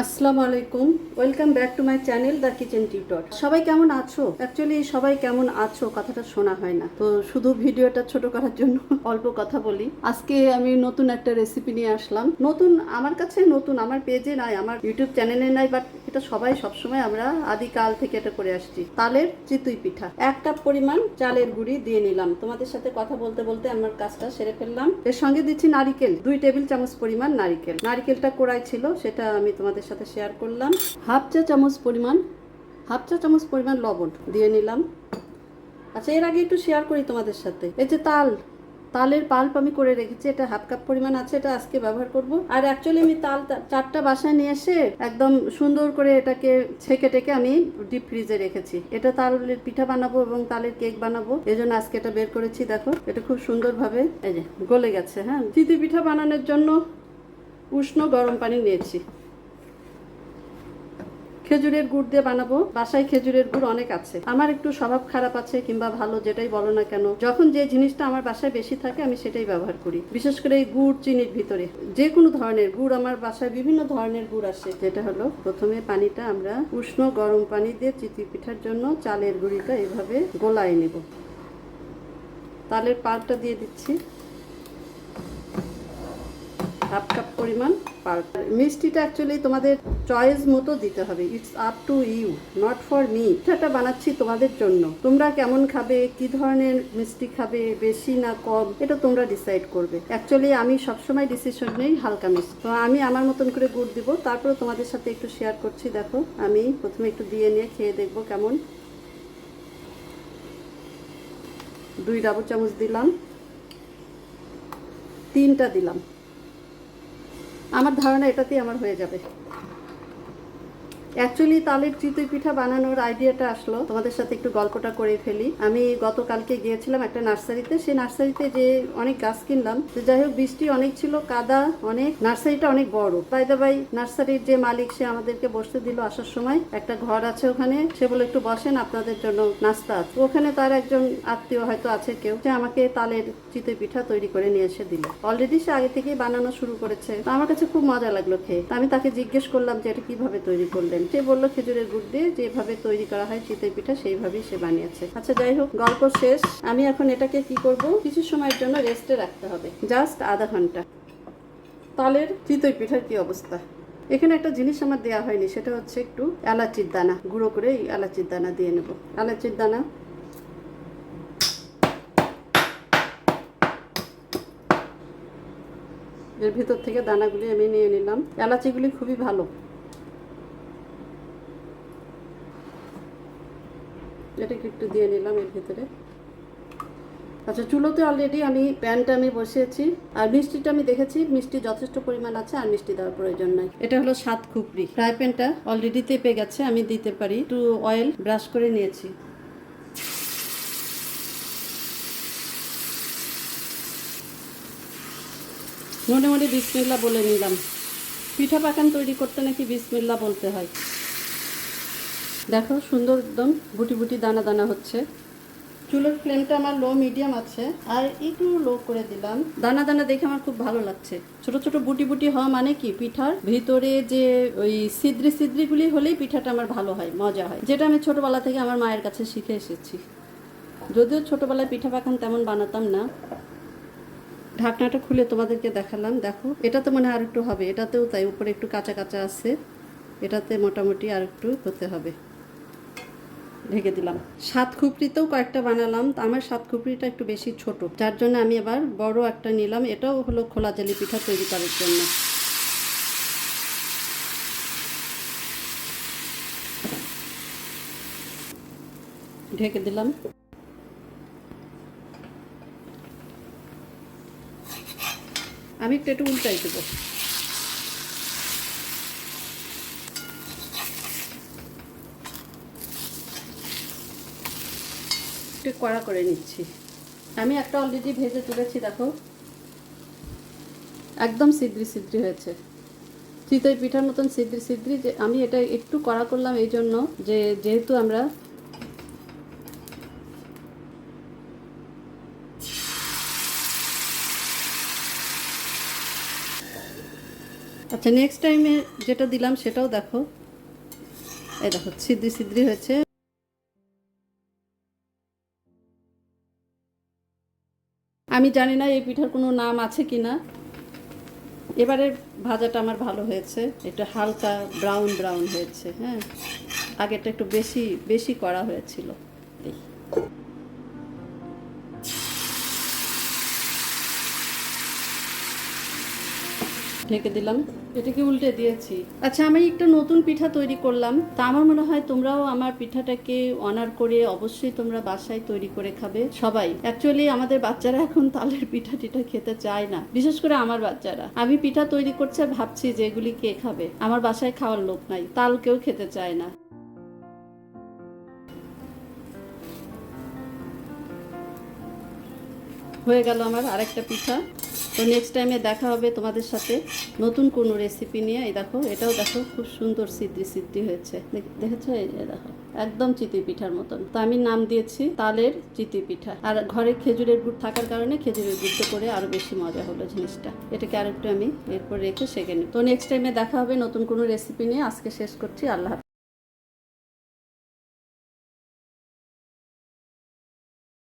আসসালামু আলাইকুম। Welcome back to my channel the kitchen tutor সবাই কেমন আছো? অ্যাকচুয়ালি সবাই কেমন আছো? কথাটা শোনা হয় না। তো শুধু ভিডিওটা ছোট করার জন্য অল্প কথা বলি। আজকে আমি নতুন একটা রেসিপি নিয়ে আসলাম। নতুন, আমার কাছে নতুন, আমার পেজে নাই, আমার ইউটিউব চ্যানেলে নাই বাট এটা সবাই সবসময় আমরা আদিকাল থেকে এটা করে আসছি। তালের চিতুই পিঠা। এক কাপ পরিমাণ চালের গুঁড়ি দিয়ে নিলাম। তোমাদের সাথে কথা বলতে বলতে আমার কাজটা সেরে ফেললাম। এর সঙ্গে দিচ্ছি নারিকেল। দুই টেবিল চামচ পরিমাণ নারিকেল। নারিকেলটা কোড়াই ছিল, সেটা আমি তোমাদের সাথে শেয়ার করলাম। হাফ চা চামচ পরিমাণ, হাফ চা চামচ পরিমাণ লবণ দিয়ে নিলাম। আচ্ছা এর আগে একটু শেয়ার করি তোমাদের সাথে। এই যে তাল তালের পাল্প আমি করে রেখেছি, এটা হাফ কাপ পরিমাণ আছে, এটা আজকে ব্যবহার করব। আর অ্যাকচুয়ালি আমি তাল চারটা বাসায় নিয়ে এসে একদম সুন্দর করে এটাকে ছেঁকে টেকে আমি ডিপ ফ্রিজে রেখেছি। এটা তালের পিঠা বানাবো এবং তালের কেক বানাবো এই জন্য আজকে এটা বের করেছি, দেখো, এটা খুব সুন্দরভাবে, এই যে, গলে গেছে হ্যাঁ? চিতি পিঠা বানানোর জন্য উষ্ণ গরম পানি নিয়েছি। খেজুরের গুড় দিয়ে বানাবো। বাসায় খেজুরের গুড় অনেক আছে। আমার একটু স্বভাব খারাপ আছে কিংবা ভালো, যেটাই বলো না কেন, যখন যে জিনিসটা আমার বাসায় বেশি থাকে, আমি সেটাই ব্যবহার করি। বিশেষ করে এই গুড় চিনির ভিতরে। যে কোনো ধরনের গুড়, আমার বাসায় বিভিন্ন ধরনের গুড় আসে। যেটা হলো, প্রথমে পানিটা আমরা উষ্ণ গরম পানি দিয়ে চিতি পিঠার জন্য চালের গুঁড়িটা এভাবে গোলায় নেব। তালের পালটা দিয়ে দিচ্ছি। হাফ কাপ পরিমাণ পাল্প। মিষ্টিটা অ্যাকচুয়ালি তোমাদের চয়েস মতো দিতে হবে। It's up to you not for me পিঠাটা বানাচ্ছি তোমাদের জন্য। তোমরা কেমন খাবে, কি ধরনের মিষ্টি খাবে, বেশি না কম, এটা তোমরা ডিসাইড করবে। অ্যাকচুয়ালি আমি সবসময় ডিসিশন নেই হালকা মিষ্টি। তো আমি আমার মতন করে গুড় দিব। তারপরে তোমাদের সাথে একটু শেয়ার করছি, দেখো। আমি প্রথমে একটু দিয়ে নিয়ে খেয়ে দেখব কেমন। দুই ডাবল চামচ দিলাম। তিনটা দিলাম। আমার ধারণা এটাতেই আমার হয়ে যাবে। অ্যাকচুয়ালি তালের চিতই পিঠা বানানোর আইডিয়াটা আসলো। তোমাদের সাথে একটু গল্পটা করে ফেলি। আমি গতকালকে গিয়েছিলাম একটা নার্সারিতে। সেই নার্সারিতে যে অনেক গাছ কিনলাম যাই হোক, বৃষ্টি অনেক ছিল, কাদা অনেক। নার্সারিটা অনেক বড়। বাই দা নার্সারির যে মালিক, সে আমাদেরকে বসতে দিল আসার সময়। একটা ঘর আছে ওখানে। সে বলে একটু বসেন, আপনাদের জন্য নাস্তা আছে। ওখানে তার একজন আত্মীয় হয়তো আছে কেউ। সে আমাকে তালের চিতই পিঠা তৈরি করে নিয়ে এসে দিল। অলরেডি সে আগে থেকেই বানানো শুরু করেছে। আমার কাছে খুব মজা লাগল খেয়ে। আমি তাকে জিজ্ঞেস করলাম যে, এটা কীভাবে তৈরি করলেন? সে বলল খেজুরের গুড় দিয়ে যেভাবে তৈরি করা হয় চিতই পিঠা, সেইভাবেই সে বানিয়েছে। আচ্ছা যাই হোক, গল্প শেষ। আমি এখন এটাকে কি করব? কিছু সময়ের জন্য রেস্টে রাখতে হবে। জাস্ট আধা ঘণ্টা। তালের চিতই পিঠার কি অবস্থা? এখানে একটা জিনিস আমার দেওয়া হয়নি, সেটা হচ্ছে একটু এলাচির দানা। গুঁড়ো করে এই এলাচির দানা দিয়ে নেব। এলাচির দানা। এর ভিতর থেকে দানাগুলি আমি নিয়ে নিলাম। এলাচিগুলি খুবই ভালো। এটাকে একটু দিয়ে নিলাম এর ভিতরে। আচ্ছা চুলোতে অলরেডি আমি প্যানটা আমি বসিয়েছি। আর মিষ্টিটা আমি দেখেছি, মিষ্টি যথেষ্ট পরিমাণ আছে আর মিষ্টি দেওয়ার প্রয়োজন নাই। এটা হলো সাত খুপড়ি। ফ্রাই প্যানটা অলরেডি তেপে গেছে, আমি দিতে পারি। একটু অয়েল ব্রাশ করে নিয়েছি। মনে বিসমিল্লা বলে নিলাম। পিঠা পাকান তৈরি করতে নাকি বিসমিল্লা বলতে হয়? দেখো, সুন্দর একদম বুটি বুটি দানা দানা হচ্ছে। চুলের ফ্লেমটা আমার লো মিডিয়াম আছে। আর একটু লো করে দিলাম। দানা দানা দেখে আমার খুব ভালো লাগছে। ছোট ছোট বুটি বুটি হওয়া মানে কি? পিঠার ভিতরে যে ওই সিদ্রি সিদ্রিগুলি হলেই পিঠাটা আমার ভালো হয়, মজা হয়। যেটা আমি ছোটবেলা থেকে আমার মায়ের কাছে শিখে এসেছি। যদিও ছোটবেলায় পিঠা পাখান তেমন বানাতাম না। ঢাকনাটা খুলে তোমাদেরকে দেখালাম। দেখো, এটাতে মনে হয় আর একটু হবে। এটাতেও তাই, উপরে একটু কাঁচা কাঁচা আছে। এটাতে মোটামুটি আর একটু হতে হবে। ঢেকে দিলাম। সাত খুপড়িতেও কয়েকটা বানালাম, তো আমার সাত খুপড়িটা একটু বেশি ছোট। যার জন্য আমি এবার বড় একটা নিলাম, এটাও হলো খোলা জালি পিঠা তৈরি করার জন্য। ঢেকে দিলাম। আমি একটু একটু উল্টাই দেবো। একটু কড়া করে নিচ্ছি। আমি একটা অলরেডি ভেজে তুলেছি, দেখো। একদম সিদ্রি সিদ্রি হয়েছে। চিতই পিঠার মতন সিদ্রি সিদ্রি যে আমি এটা একটু কড়া করলাম এই জন্য যে যেহেতু আমরা আচ্ছা নেক্সট টাইমে যেটা দিলাম সেটাও দেখো। এই দেখো ছিদ্রি ছিদ্রি হয়েছে। আমি জানি না এই পিঠার কোনো নাম আছে কি না এবারে ভাজাটা আমার ভালো হয়েছে। একটু হালকা ব্রাউন ব্রাউন হয়েছে হ্যাঁ। আগেরটা একটু বেশি বেশি করা হয়েছিল। এই। ঢেকে দিলাম। এটাকে উল্টে দিয়েছি। আচ্ছা আমি একটা নতুন পিঠা তৈরি করলাম। তা আমার মনে হয় তোমরাও আমার পিঠাটাকে অনার করে অবশ্যই তোমরা বাসায় তৈরি করে খাবে সবাই। অ্যাকচুয়ালি আমাদের বাচ্চারা এখন তালের পিঠা টিঠা খেতে চায় না বিশেষ করে আমার বাচ্চারা। আমি পিঠা তৈরি করছে ভাবছি যে এগুলি কে খাবে? আমার বাসায় খাওয়ার লোক নাই তাল কেউ খেতে চায় না। হয়ে গেল আমার আরেকটা পিঠা। তো নেক্সট টাইমে দেখা হবে তোমাদের সাথে নতুন কোনো রেসিপি নিয়ে। এই দেখো, এটাও দেখো খুব সুন্দর সিদ্ধি সিদ্ধি হয়েছে। দেখ- দেখেছ? এই দেখো, একদম চিতি পিঠার মতন। তো আমি নাম দিয়েছি তালের চিতি পিঠা। আর ঘরে খেজুরের গুড় থাকার কারণে খেজুরের গুড় করে আরও বেশি মজা হলো জিনিসটা। এটাকে আরেকটু আমি এরপর রেখে সেঁকে নিই। তো নেক্সট টাইমে দেখা হবে নতুন কোনো রেসিপি নিয়ে। আজকে শেষ করছি। আল্লাহ